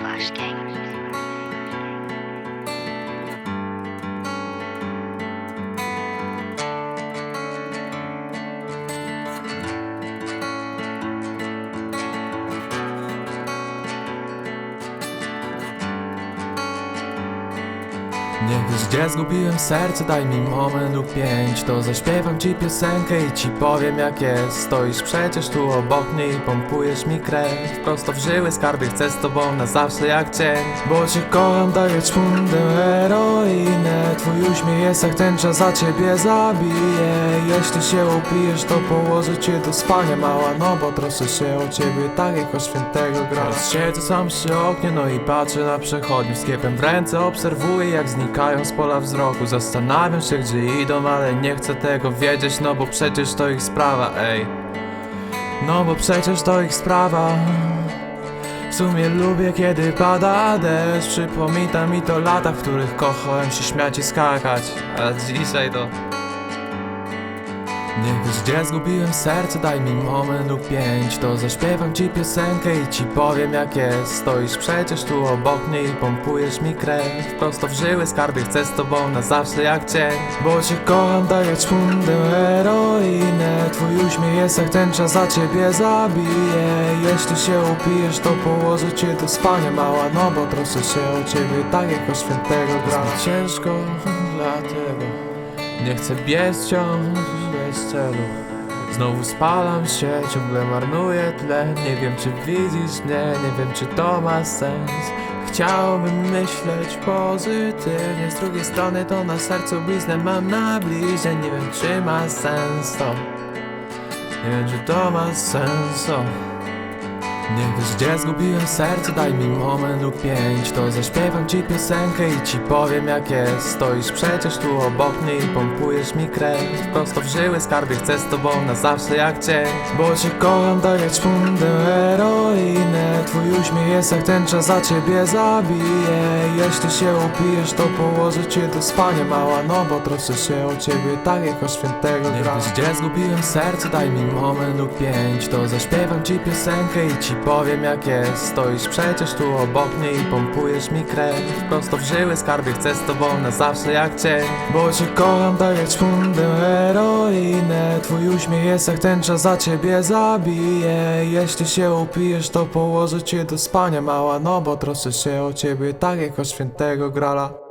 flash gang. Nie wiesz gdzie zgubiłem serce, daj mi moment lub pięć. To zaśpiewam ci piosenkę i ci powiem jak jest. Stoisz przecież tu obok mnie i pompujesz mi krew Prosto w żyły skarby chcę z tobą na zawsze jak cień. Bo cię kocham, daję czmundę heroinę. Twój uśmiech jest jak tęcza, za ciebie zabiję Jeśli się upijesz to położę cię do spania mała No bo troszczę się o ciebie tak jak o świętego gra. Siedzę sam przy oknie no i patrzę na przechodniów Z w ręce obserwuję jak znikają z pola wzroku Zastanawiam się gdzie idą, ale nie chcę tego wiedzieć No bo przecież to ich sprawa, ej. No bo przecież to ich sprawa. W sumie lubię kiedy pada deszcz. Przypomina mi to lata, w których kochałem się śmiać i skakać. A dzisiaj to... Nie wiesz gdzie zgubiłem serce, daj mi moment lub pięć To zaśpiewam ci piosenkę i ci powiem jak jest. Stoisz przecież tu obok mnie i pompujesz mi krew Prosto w żyły skarby chcę z tobą na zawsze jak cień. Bo cię kocham, daję czmundę heroinę. Twój uśmiech jest jak tęcza, za ciebie zabiję Jeśli się upijesz to położę cię do spania. Mała No bo troszczę się o ciebie tak jak o świętego gra ciężko dlatego nie chcę biec wciąż bez celu. Znowu spalam się, ciągle marnuję tlen Nie wiem czy widzisz mnie, nie wiem czy to ma sens. Chciałbym myśleć pozytywnie. Z drugiej strony to na sercu bliznę mam na bliźnie. Nie wiem czy ma sens to. Nie wiem czy to ma sens to nie wiesz gdzie zgubiłem serce, daj mi moment lub pięć. To zaśpiewam ci piosenkę i ci powiem jak jest. Stoisz przecież tu obok mnie i pompujesz mi krew Prosto w żyły skarby chcę z tobą na zawsze jak cień. Bo cię kocham, daję czmundę heroinę. Twój uśmiech jest jak tęcza, za ciebie zabiję Jeśli się upijesz to położę cię do spania mała. No bo troszczę się o ciebie tak jak o świętego gra Nie wiesz gdzie zgubiłem serce, daj mi moment lub pięć. To zaśpiewam ci piosenkę i ci powiem jak jest. Stoisz przecież tu obok mnie i pompujesz mi krew. Prosto w żyły skarby chcę z tobą na zawsze jak cień. Bo cię kocham, daję czmundę heroinę. Twój uśmiech jest jak tęcza, za ciebie zabiję Jeśli się upijesz to położę cię do spania mała No bo troszczę się o ciebie tak jak o świętego grala